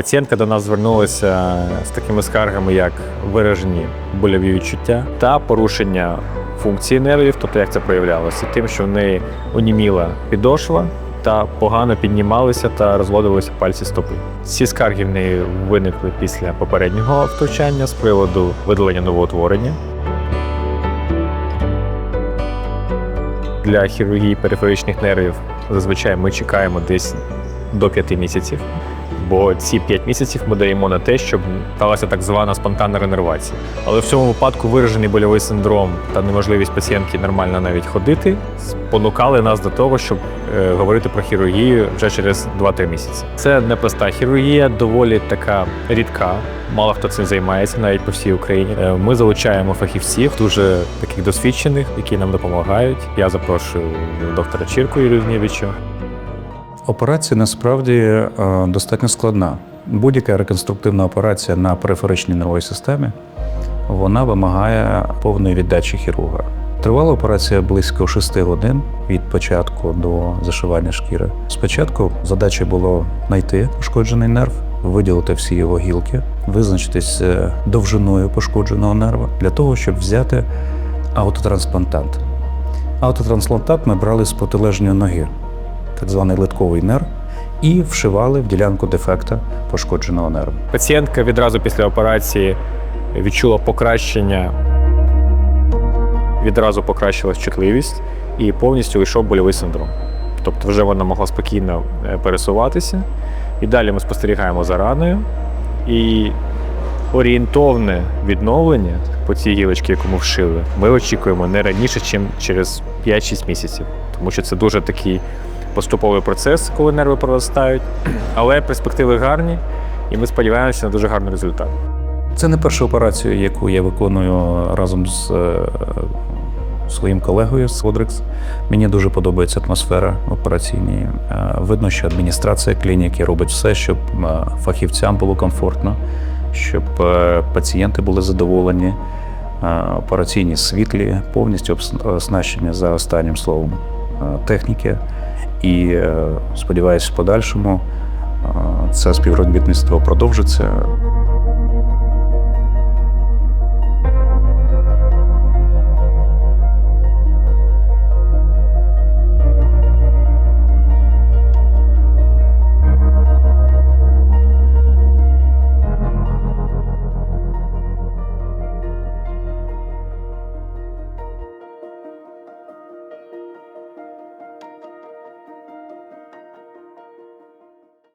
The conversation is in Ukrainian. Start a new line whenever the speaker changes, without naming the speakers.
Пацієнтка до нас звернулася з такими скаргами, як виражені больові відчуття та порушення функції нервів, тобто як це проявлялося, тим, що в неї оніміла підошва та погано піднімалися та розводилися пальці стопи. Ці скарги в неї виникли після попереднього втручання з приводу видалення новоутворення. Для хірургії периферичних нервів зазвичай ми чекаємо десь до 5 місяців. Бо ці 5 місяців ми даємо на те, щоб сталася так звана спонтанна ренервація. Але в цьому випадку виражений больовий синдром та неможливість пацієнтки нормально навіть ходити спонукали нас до того, щоб е, говорити про хірургію вже через 2-3 місяці. Це непроста хірургія, доволі така рідка. Мало хто цим займається навіть по всій Україні. Е, Ми залучаємо фахівців, дуже таких досвідчених, які нам допомагають. Я запрошую доктора Чірку Юрію Знєвича.
Операція насправді е, достатньо складна. Будь-яка реконструктивна операція на периферичній нервовій системі вона вимагає повної віддачі хірурга. Тривала операція близько 6 годин від початку до зашивання шкіри. Спочатку задача було знайти пошкоджений нерв, виділити всі його гілки, визначитись е, довжиною пошкодженого нерва для того, щоб взяти аутотрансплантант. Аутотрансплантант ми брали з протилежної ноги так званий литковий нерв, і вшивали в ділянку дефекта пошкодженого нерву.
Пацієнтка відразу після операції відчула покращення, відразу покращилась чутливість і повністю йшов больовий синдром. Тобто вже вона могла спокійно е, пересуватися. І далі ми спостерігаємо за раною. І орієнтовне відновлення по цій гілочці, яку ми вшили, ми очікуємо не раніше, ніж через 5-6 місяців. Тому що це дуже такий поступовий процес, коли нерви проростають. Але перспективи гарні, і ми сподіваємося на дуже гарний результат.
Це не перша операція, яку я виконую разом з е, своїм колегою з Одрикс. Мені дуже подобається атмосфера операційній. Е, Видно, що адміністрація клініки робить все, щоб е, фахівцям було комфортно, щоб пацієнти були задоволені, операційні світлі, повністю оснащені за останнім словом техніки. І е, сподіваюся, в подальшому е, це співробітництво продовжиться.